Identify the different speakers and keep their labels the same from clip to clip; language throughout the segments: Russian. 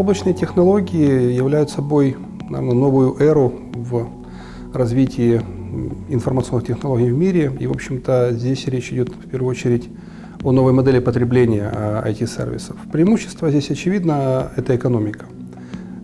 Speaker 1: Облачные технологии являют собой наверное, новую эру в развитии информационных технологий в мире. И, в общем-то, здесь речь идет в первую очередь о новой модели потребления а, IT-сервисов. Преимущество здесь очевидно – это экономика.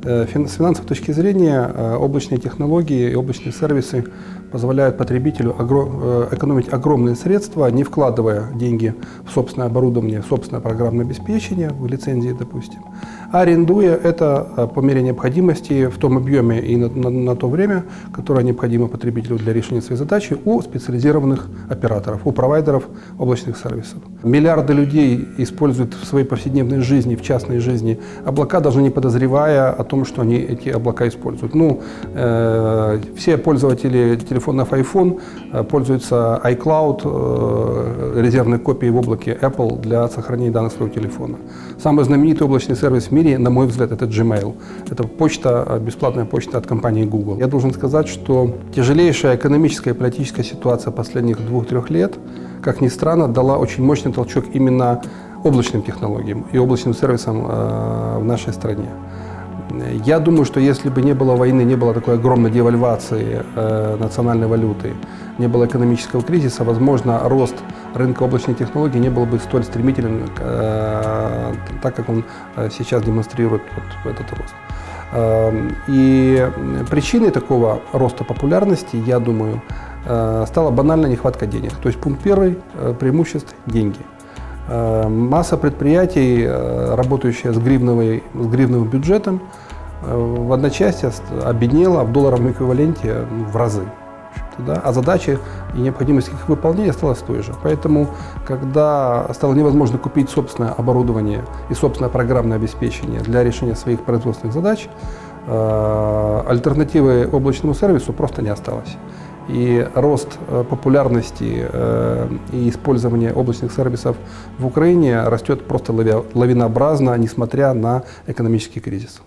Speaker 1: Э, С финансовой точки зрения э, облачные технологии и облачные сервисы позволяют потребителю э, экономить огромные средства, не вкладывая деньги в собственное оборудование, в собственное программное обеспечение, в лицензии, допустим, а арендуя это э, по мере необходимости в том объеме и на, на- на то время, которое необходимо потребителю для решения своей задачи у специализированных операторов, у провайдеров облачных сервисов. Миллиарды людей используют в своей повседневной жизни, в частной жизни облака, даже не подозревая о том, что они эти облака используют. Ну, э, все пользователи телефонов iPhone э, пользуются iCloud, э, резервной копией в облаке Apple для сохранения данных своего телефона. Самый знаменитый облачный сервис в мире, на мой взгляд, это Gmail. Это почта, э, бесплатная почта от компании Google. Я должен сказать, что тяжелейшая экономическая и политическая ситуация последних двух-трех лет, как ни странно, дала очень мощный толчок именно облачным технологиям и облачным сервисам э, в нашей стране. Я думаю, что если бы не было войны, не было такой огромной девальвации э, национальной валюты, не было экономического кризиса, возможно, рост рынка облачных технологий не был бы столь стремителен, э, так как он э, сейчас демонстрирует вот этот рост. Э, И причиной такого роста популярности, я думаю, э, стала банальная нехватка денег. То есть пункт первый э, преимуществ – деньги. Э, Масса предприятий, работающая с, гривновой, с гривновым бюджетом, в одночасье обеднела в долларовом эквиваленте в разы. Да? А задачи и необходимость их выполнения осталась той же. Поэтому, когда стало невозможно купить собственное оборудование и собственное программное обеспечение для решения своих производственных задач, э, альтернативы облачному сервису просто не осталось. И рост э, популярности э, и использования облачных сервисов в Украине растет просто лави- лавинообразно, несмотря на экономический кризис.